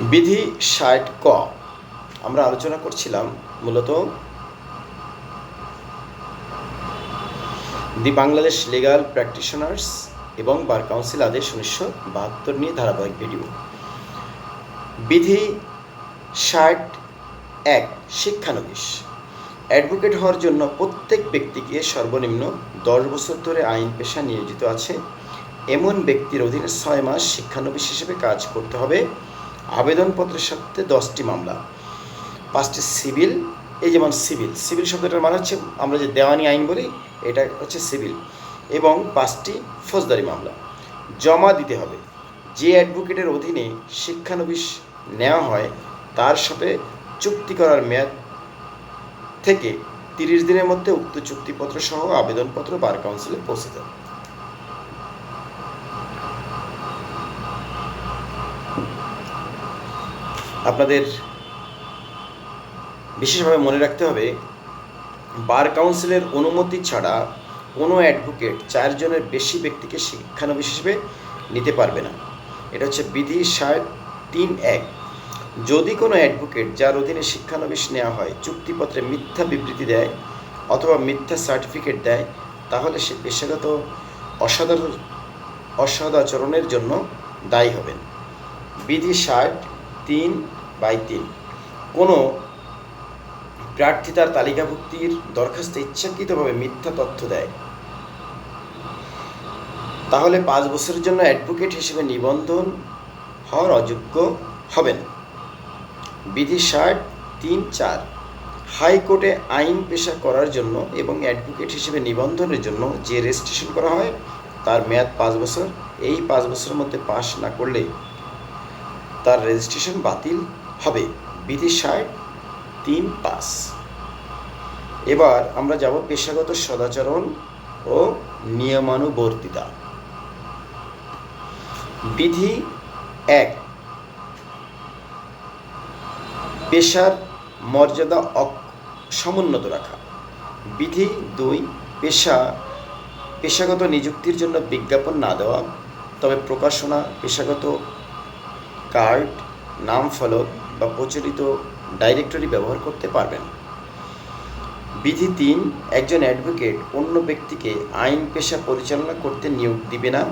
বিধি ষাট ক। আমরা আলোচনা করছিলাম মূলত দি বাংলাদেশ লিগাল প্র্যাকটিশনার্স এবং বার কাউন্সিল আদেশ উনিশশো বাহাত্তর নিয়ে ধারাবাহিক ভিডিও বিধি ষাট এক, শিক্ষানবিশ। অ্যাডভোকেট হওয়ার জন্য প্রত্যেক ব্যক্তিকে সর্বনিম্ন দশ বছর ধরে আইন পেশা নিয়োজিত আছে। এমন ব্যক্তির অধীনে ছয় মাস শিক্ষানবিশ হিসেবে কাজ করতে হবে। আবেদনপত্রের সাথে দশটি মামলা। পাঁচটি সিভিল, এই যেমন সিভিল সিভিল শব্দটার মানে হচ্ছে আমরা যে দেওয়ানি আইন বলি, এটা হচ্ছে সিভিল। এবং পাঁচটি ফৌজদারি মামলা। জমা দিতে হবে। যে অ্যাডভোকেটের অধীনে শিক্ষানবিশ নেওয়া হয়, তার সাথে চুক্তি করার মেয়াদ থেকে তিরিশ দিনের মধ্যে উক্ত চুক্তিপত্র সহ আবেদনপত্র বার কাউন্সিলে পৌঁছে দেয়। আপনাদের বিশেষভাবে মনে রাখতে হবে, বার কাউন্সিলের অনুমতি ছাড়া কোনো অ্যাডভোকেট চারজনের বেশি ব্যক্তিকে শিক্ষানবিশ হিসেবে নিতে পারবে না। এটা হচ্ছে বিধি ষাট তিন এক। যদি কোনো অ্যাডভোকেট যার অধীনে শিক্ষানবিশ নেওয়া হয়, চুক্তিপত্রে মিথ্যা বিবৃতি দেয় অথবা মিথ্যা সার্টিফিকেট দেয়, তাহলে সে পেশাগত অসাধারণ অসদাচরণের জন্য দায়ী হবেন। বিধি ষাট তিন বাই তিন কোনো প্রার্থী তার তালিকাভুক্তির দরখাস্তে ইচ্ছাকৃতভাবে মিথ্যা তথ্য দেয়। তাহলে পাঁচ বছরের জন্য অ্যাডভোকেট হিসেবে নিবন্ধন হওয়ার অযোগ্য হবেন। বিধি ষাট তিন চার, হাইকোর্টে আইন পেশা করার জন্য এবং অ্যাডভোকেট হিসেবে নিবন্ধনের জন্য যে রেজিস্ট্রেশন করা হয়, তার মেয়াদ পাঁচ বছর। এই পাঁচ বছরের মধ্যে পাশ না করলে তার রেজিস্ট্রেশন বাতিল হবে। ষাট তিন পাস। এবার আমরা যাব পেশাগত সদাচরণ ও নিয়মানুবর্তিতা। বিধি এক। পেশার মর্যাদা সমুন্নত রাখা। বিধি দুই। পেশা, পেশাগত নিযুক্তির জন্য বিজ্ঞাপন না দেওয়া, তবে প্রকাশনা, পেশাগত কার্ড নাম ফলক বা প্রচলিত ডাইরেক্টরি ব্যবহার করতে পারবেন। বিধি তিন, একজন অ্যাডভোকেট অন্য ব্যক্তিকে আইন পেশা পরিচালনা করতে নিয়োগ দিবে না,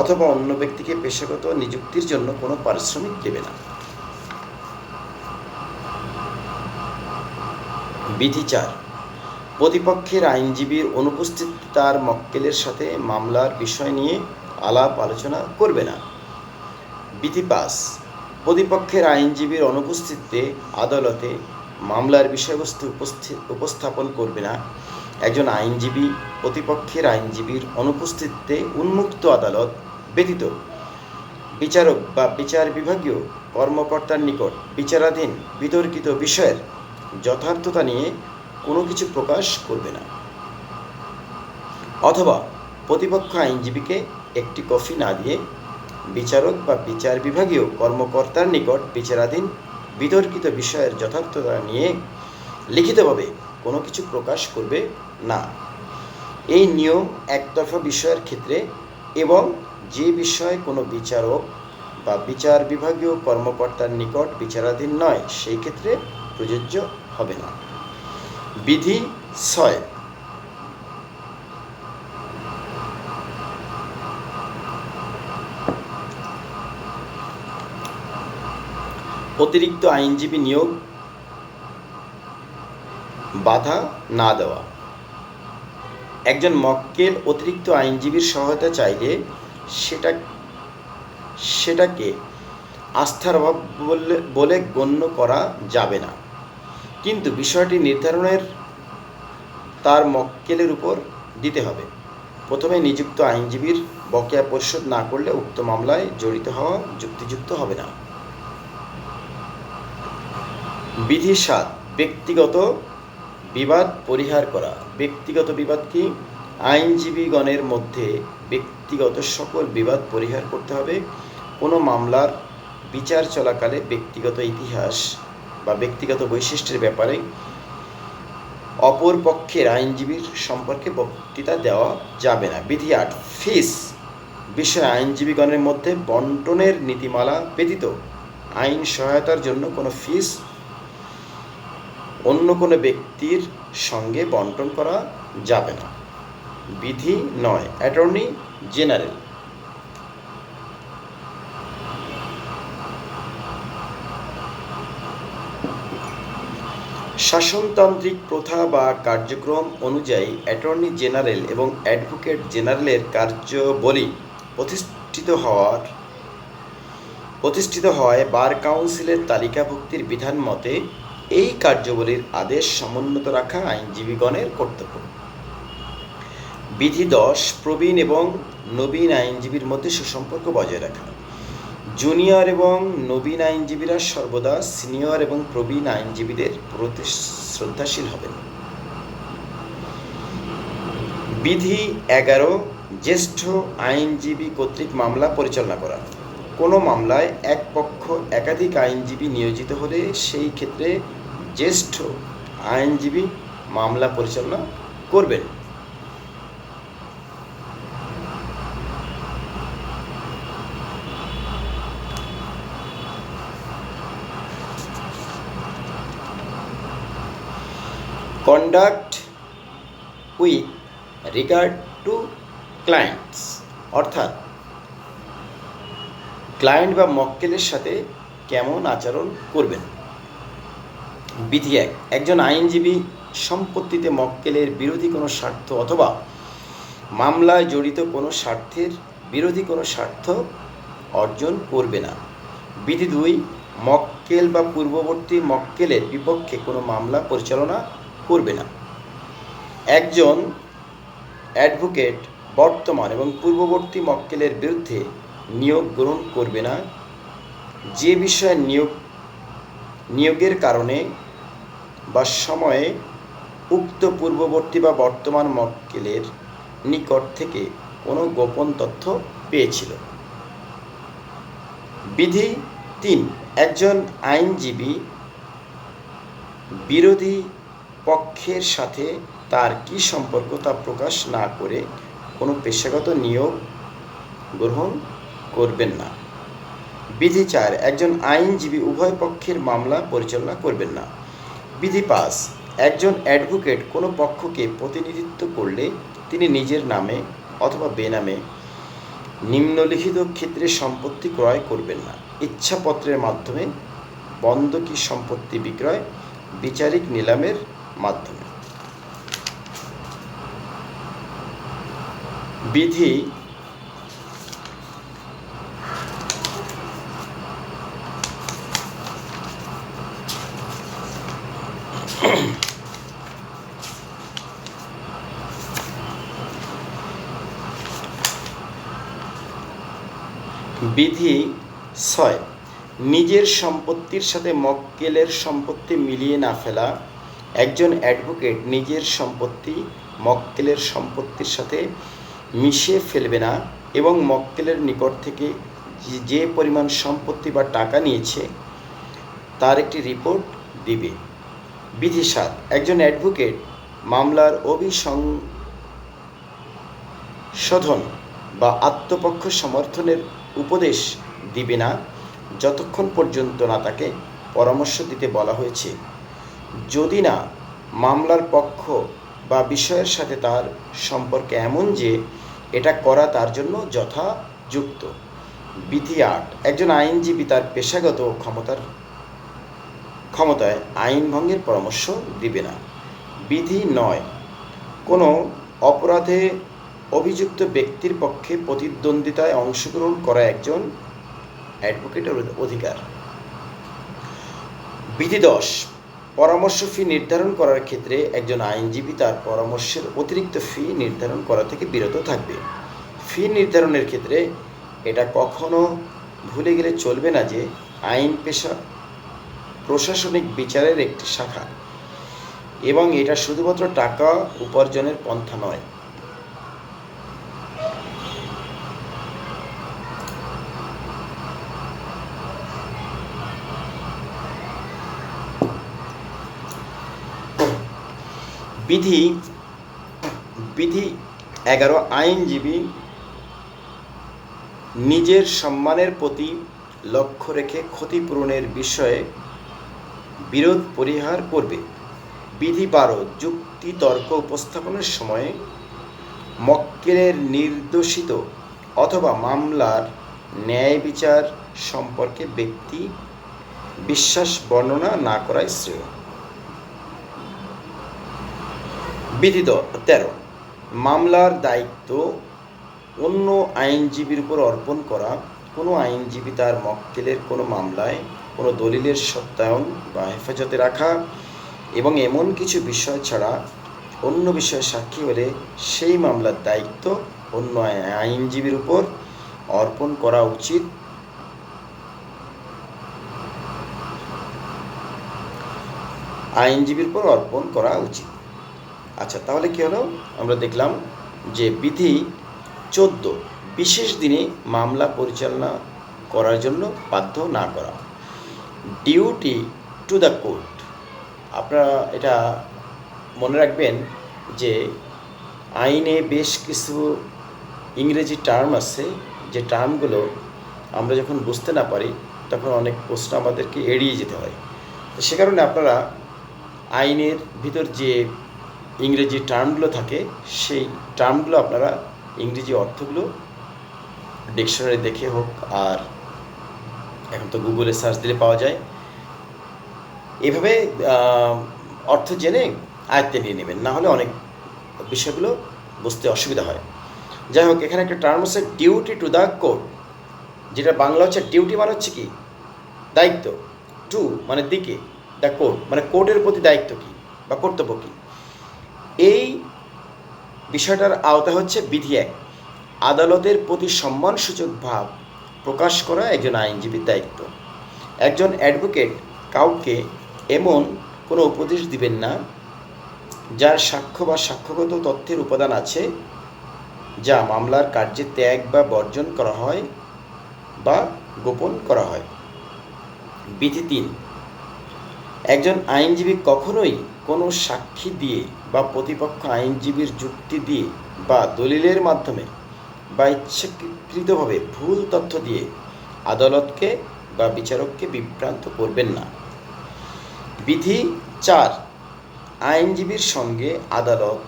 অথবা অন্য ব্যক্তিকে পেশাগত নিযুক্তির জন্য কোনো পারিশ্রমিক দেবে না। বিধি চার, প্রতিপক্ষের আইনজীবীর অনুপস্থিত তার মক্কেলের সাথে মামলার বিষয় নিয়ে আলাপ আলোচনা করবে না। বিধি পাস প্রতিপক্ষের আইনজীবীর অনুপস্থিতিতে আদালতে মামলার বিষয়বস্তু উপস্থাপন করবে না। একজন আইনজীবী, প্রতিপক্ষের আইনজীবীর অনুপস্থিতিতে উন্মুক্ত আদালত ব্যতীত বিচারক বা বিচার বিভাগীয় কর্মকর্তার নিকট বিচারাধীন বিতর্কিত বিষয়ের যথার্থতা নিয়ে কোনো কিছু প্রকাশ করবে না। অথবা প্রতিপক্ষ আইনজীবীকে একটি কফি না দিয়ে বিচারক বা বিচার বিভাগীয় কর্মকর্তার নিকট বিচারাধীন বিতর্কিত বিষয়ের যথার্থতা নিয়ে লিখিতভাবে কোনো কিছু প্রকাশ করবে না। এই নিয়ম একতরফা বিষয়ের ক্ষেত্রে এবং যে বিষয়ে কোনো বিচারক বা বিচার বিভাগীয় কর্মকর্তার নিকট বিচারাধীন নয়, সেই ক্ষেত্রে প্রযোজ্য হবে না। বিধি ছয় অতিরিক্ত আইনজীবী নিয়োগ বাধা না দেওয়া। একজন মক্কেল অতিরিক্ত আইনজীবীর সহায়তা চাইলে সেটা সেটাকে আস্থার অভাব বলে গণ্য করা যাবে না। কিন্তু বিষয়টি নির্ধারণের তার মক্কেলের উপর দিতে হবে। প্রথমে নিযুক্ত আইনজীবীর বকেয়া পরিশোধ না করলে উক্ত মামলায় জড়িত হওয়া যুক্তিযুক্ত হবে না। বিধি সাত ব্যক্তিগত বিবাদ পরিহার করা। ব্যক্তিগত বিবাদ কি? আইনজীবীগণের মধ্যে ব্যক্তিগত সকল বিবাদ পরিহার করতে হবে। কোনো মামলার বিচার চলাকালে ব্যক্তিগত ইতিহাস বা ব্যক্তিগত বৈশিষ্ট্যের ব্যাপারে অপর পক্ষের আইনজীবীর সম্পর্কে বক্তৃতা দেওয়া যাবে না। বিধি আট, ফিস, বিশ্বের আইনজীবীগণের মধ্যে বন্টনের নীতিমালা ব্যতীত আইন সহায়তার জন্য কোনো ফিস অন্য কোনো ব্যক্তির সঙ্গে বন্টন করা যাবে না। বিধি নয়, অ্যাটর্নি জেনারেল। শাসনতান্ত্রিক প্রথা বা কার্যক্রম অনুযায়ী অ্যাটর্নি জেনারেল এবং অ্যাডভোকেট জেনারেলের কার্যবলী প্রতিষ্ঠিত হওয়ার প্রতিষ্ঠিত হয় বার কাউন্সিলের তালিকাভুক্তির বিধান মতে এই কার্যবলীর আদেশ সমুন্নত রাখা আইনজীবীগণের কর্তব্য। বিধি দশ, প্রবীণ এবং নবীন আইনজীবীর মধ্যে সুসম্পর্ক বজায় রাখা। জুনিয়র এবং নবীন আইনজীবীরা সর্বদা সিনিয়র এবং প্রবীণ আইনজীবীদের প্রতি শ্রদ্ধাশীল হবেন। বিধি এগারো, জ্যেষ্ঠ আইনজীবী কর্তৃক মামলা পরিচালনা করা। কোনো মামলায় এক পক্ষ একাধিক আইনজীবী নিয়োজিত হলে সেই ক্ষেত্রে জ্যেষ্ঠ আইনজীবী মামলা পরিচালনা করবেন। Conduct with regard to clients অর্থাৎ ক্লায়েন্ট বা মক্কেলের সাথে কেমন আচরণ করবেন। বিধি এক। একজন আইনজীবী সম্পত্তিতে মক্কেলের বিরোধী কোনো স্বার্থ অথবা মামলায় জড়িত কোনো স্বার্থের বিরোধী কোনো স্বার্থ অর্জন করবে না। বিধি দুই, মক্কেল বা পূর্ববর্তী মক্কেলের বিপক্ষে কোনো মামলা পরিচালনা করবে না। একজন অ্যাডভোকেট বর্তমান এবং পূর্ববর্তী মক্কেলের বিরুদ্ধে নিয়োগ গ্রহণ করবে না। যে বিষয়ে নিয়োগ, নিয়োগের কারণে বা সময়ে উক্ত পূর্ববর্তী বা বর্তমান মক্কেলের নিকট থেকে কোনো গোপন তথ্য পেয়েছিল। বিধি তিন, একজন আইনজীবী বিরোধী পক্ষের সাথে তার কি সম্পর্ক তা প্রকাশ না করে কোনো পেশাগত নিয়োগ গ্রহণ করবেন না। বিধি চার, একজন আইনজীবী উভয় পক্ষের মামলা পরিচালনা করবেন না। বিধি পাস। একজন অ্যাডভোকেট কোনো পক্ষকে প্রতিনিধিত্ব করলে তিনি নিজের নামে অথবা বেনামে নিম্নলিখিত ক্ষেত্রে সম্পত্তি ক্রয় করবেন না। ইচ্ছাপত্রের মাধ্যমে বন্ধকি সম্পত্তি বিক্রয় বিচারিক নিলামের মাধ্যমে। বিধি বিধি ছয়, নিজের সম্পত্তির সাথে মক্কেলের সম্পত্তি মিলিয়ে না ফেলা। একজন অ্যাডভোকেট নিজের সম্পত্তি মক্কেলের সম্পত্তির সাথে মিশিয়ে ফেলবে না এবং মক্কেলের নিকট থেকে যে- পরিমাণ সম্পত্তি বা টাকা নিয়েছে, তার একটি রিপোর্ট দিবে। বিধি সাত। একজন অ্যাডভোকেট মামলার অভিসংশোধন বা আত্মপক্ষ সমর্থনের উপদেশ দিবে না, যতক্ষণ পর্যন্ত না তাকে পরামর্শ দিতে বলা হয়েছে। যদি না, মামলার পক্ষ বা বিষয়ের সাথে তার সম্পর্কে এমন যে এটা করা তার জন্য যথাযুক্ত। বিধি আট। একজন আইনজীবী তার পেশাগত ক্ষমতার ক্ষমতায় আইন ভঙ্গের পরামর্শ দিবে না। বিধি নয়। কোনো অপরাধে অভিযুক্ত ব্যক্তির পক্ষে প্রতিদ্বন্দ্বিতায় অংশগ্রহণ করা একজন অ্যাডভোকেটের অধিকার। বিধি দশ। পরামর্শ ফি নির্ধারণ করার ক্ষেত্রে একজন আইনজীবী তার পরামর্শের অতিরিক্ত ফি নির্ধারণ করা থেকে বিরত থাকবে। ফি নির্ধারণের ক্ষেত্রে এটা কখনো ভুলে গেলে চলবে না যে আইন পেশা প্রশাসনিক বিচারের একটি শাখা। এবং এটা শুধুমাত্র টাকা উপার্জনের পন্থা নয়। বিধি বিধি এগারো, আইনজীবী নিজের সম্মানের প্রতি লক্ষ্য রেখে ক্ষতিপূরণের বিষয়ে বিরোধ পরিহার করবে। বিধি বারো যুক্তি তর্ক উপস্থাপনের সময়ে মক্কেলের নির্দোষিত অথবা মামলার ন্যায় বিচার সম্পর্কে ব্যক্তি বিশ্বাস বর্ণনা না করাই শ্রেয়। বিধি তেরো। মামলার দায়িত্ব অন্য আইনজীবীর উপর অর্পণ করা। কোনো আইনজীবী তার মক্কেলের কোনো মামলায় কোনো দলিলের সত্যায়ন বা হেফাজতে রাখা এবং এমন কিছু বিষয় ছাড়া অন্য বিষয়ে সাক্ষী হলে সেই মামলার দায়িত্ব অন্য আই- আইনজীবীর উপর অর্পণ করা উচিত। আইনজীবীর উপর অর্পণ করা উচিত। আচ্ছা তাহলে কী হলো? আমরা দেখলাম যে বিধি চোদ্দ, বিশেষ দিনে মামলা পরিচালনা করার জন্য বাধ্য না করা। ডিউটি টু দ্য কোর্ট আপনারা এটা মনে রাখবেন যে আইনে বেশ কিছু ইংরেজি টার্ম আছে, যে টার্মগুলো আমরা যখন বুঝতে না পারি, তখন অনেক প্রশ্ন আমাদেরকে এড়িয়ে যেতে হয়। তো সে কারণে আপনারা আইনের ভিতর যে ইংরেজি টার্মগুলো থাকে, সেই টার্মগুলো আপনারা ইংরেজি অর্থগুলো ডিকশনারি দেখে হোক আর এখন তো গুগলে সার্চ দিলে পাওয়া যায়। এভাবে অর্থ জেনে আয়ত্তে নিয়ে নেবেন, না হলে অনেক বিষয়গুলো বুঝতে অসুবিধা হয়। যাই হোক, এখানে একটা টার্ম হচ্ছে ডিউটি টু দ্য কোর্ট যেটা বাংলা হচ্ছে ডিউটি মানে হচ্ছে কি? দায়িত্ব। টু মানে দিকে দ্য কোর্ট মানে কোর্টের প্রতি দায়িত্ব কি? বা কর্তব্য কী? এই বিষয়টার আওতা হচ্ছে বিধি এক, আদালতের প্রতি সম্মানসূচক ভাব প্রকাশ করা একজন আইনজীবীর দায়িত্ব। একজন অ্যাডভোকেট কাউকে এমন কোনো উপদেশ দিবেন না যার সাক্ষ্য বা সাক্ষ্যগত তথ্যের উপাদান আছে যা মামলার কার্যে ত্যাগ বা বর্জন করা হয় বা গোপন করা হয়। বিধি তিন, একজন আইনজীবী কখনোই কোনো সাক্ষী দিয়ে বা প্রতিপক্ষ আইনজীবীর যুক্তি দিয়ে বা দলিলের মাধ্যমে বা ইচ্ছাকৃতভাবে ভুল তথ্য দিয়ে আদালতকে বা বিচারককে বিভ্রান্ত করবেন না। বিধি চার, আইনজীবীর সঙ্গে আদালত,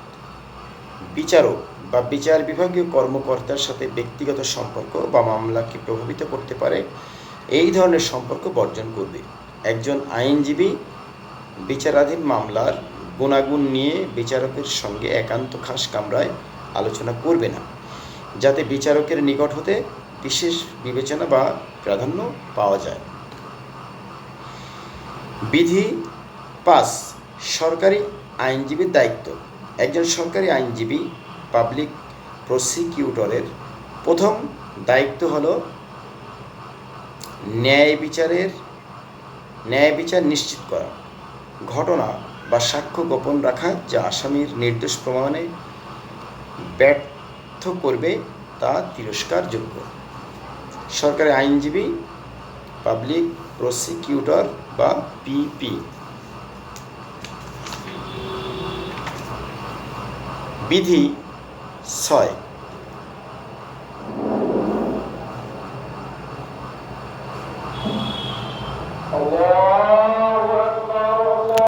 বিচারক বা বিচার বিভাগীয় কর্মকর্তার সাথে ব্যক্তিগত সম্পর্ক বা মামলাকে প্রভাবিত করতে পারে, এই ধরনের সম্পর্ক বর্জন করবে। একজন আইনজীবী বিচারাধীন মামলার গুণাগুণ নিয়ে বিচারকের সঙ্গে একান্ত খাস কামরায় আলোচনা করবে না। যাতে বিচারকের নিকট হতে বিশেষ বিবেচনা বা প্রাধান্য পাওয়া যায়। বিধি পাঁচ সরকারি আইনজীবীর দায়িত্ব। একজন সরকারি আইনজীবী, পাবলিক প্রসিকিউটরের প্রথম দায়িত্ব হল ন্যায় বিচারের, ন্যায় বিচার নিশ্চিত করা। ঘটনা বা সাক্ষ্য গোপন রাখা যা আসামির নির্দোষ প্রমাণে ব্যর্থ করবে তা তিরস্কারযোগ্য। সরকারি আইনজীবী পাবলিক প্রসিকিউটর বা পিপি। বিধি ছয়।